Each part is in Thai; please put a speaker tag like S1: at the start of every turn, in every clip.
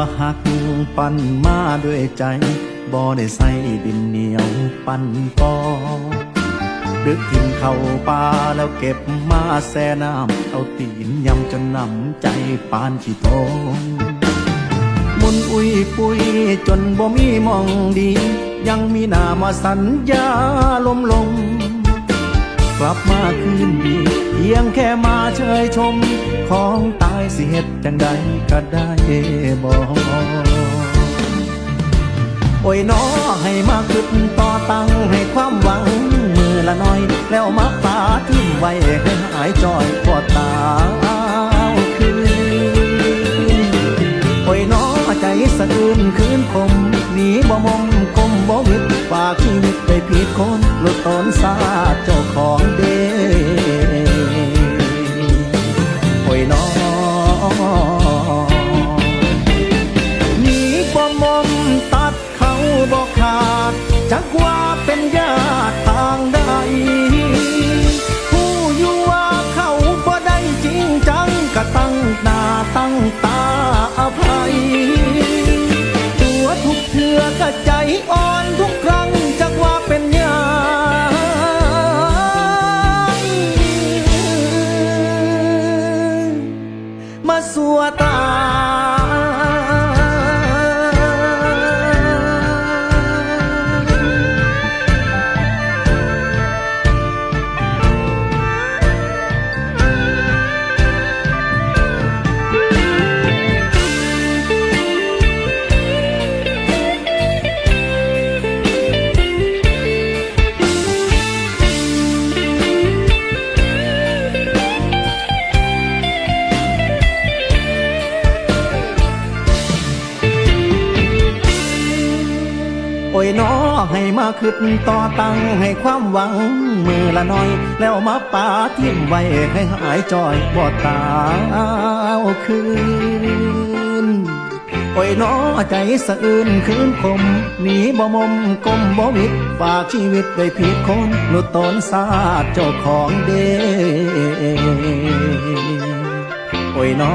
S1: ว่าหักปั่นมาด้วยใจบ่ได้ใส่ดินเหนียวปั่นปอดึกทิ้งเข้าป่าแล้วเก็บมาแซ่น้ำเอาตีนยำจนน้ำใจปานขี้ทงมุนอุ้ยปุยจนบ่มีมองดี ยังมีหน้ามาสัญญาลมลง กลับมาคืนดีเพีย แค่มาเชยชม ของตายสิเหตุจังใดก็ได้บอกโอ้ยน้อให้มาขึ้นต่อตั้งให้ความหวัง มือละน้อย แล้วมาปาทิ้งไว้ให้หายจอยปวดตาคืนโอ้ยน้อใจสะอื้นคืนคมหนีบ่มมกลมบ่วิดฝากชีวิตไปผิดคนหลุดตนสาเจ้าของเด หน้าตั้งตาอภัยตัวทุกเถื่อก็ใจอ่อนทุกครั้งจักว่าเป็นยาติมาสัวตา มาขึ้นต่อตั้งให้ความหวัง มือละน้อย แล้วมาปาทิ้มไว้ให้หายจอยบ่ตาวคืนโอ้ยน้อใจสะอื้นคืนคมหนีบ่มมกลมบ่วิดฝากชีวิตไว้ผิดคนหลุดตนสาดเจ้าของเด้โอ้ยน้อ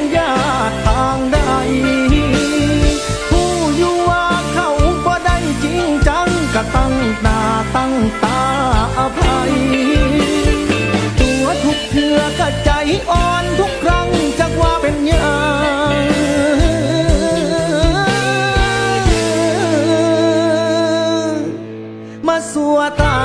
S1: เ็นญาติทางใด ผู้อยู่ว่าเขาก็ได้จริงจังก็ตั้งตาตั้งตาอภัย ตัวทุกเพื่อกใจอ่อนทุกครั้งจักว่าเป็นญาติมาสัวตา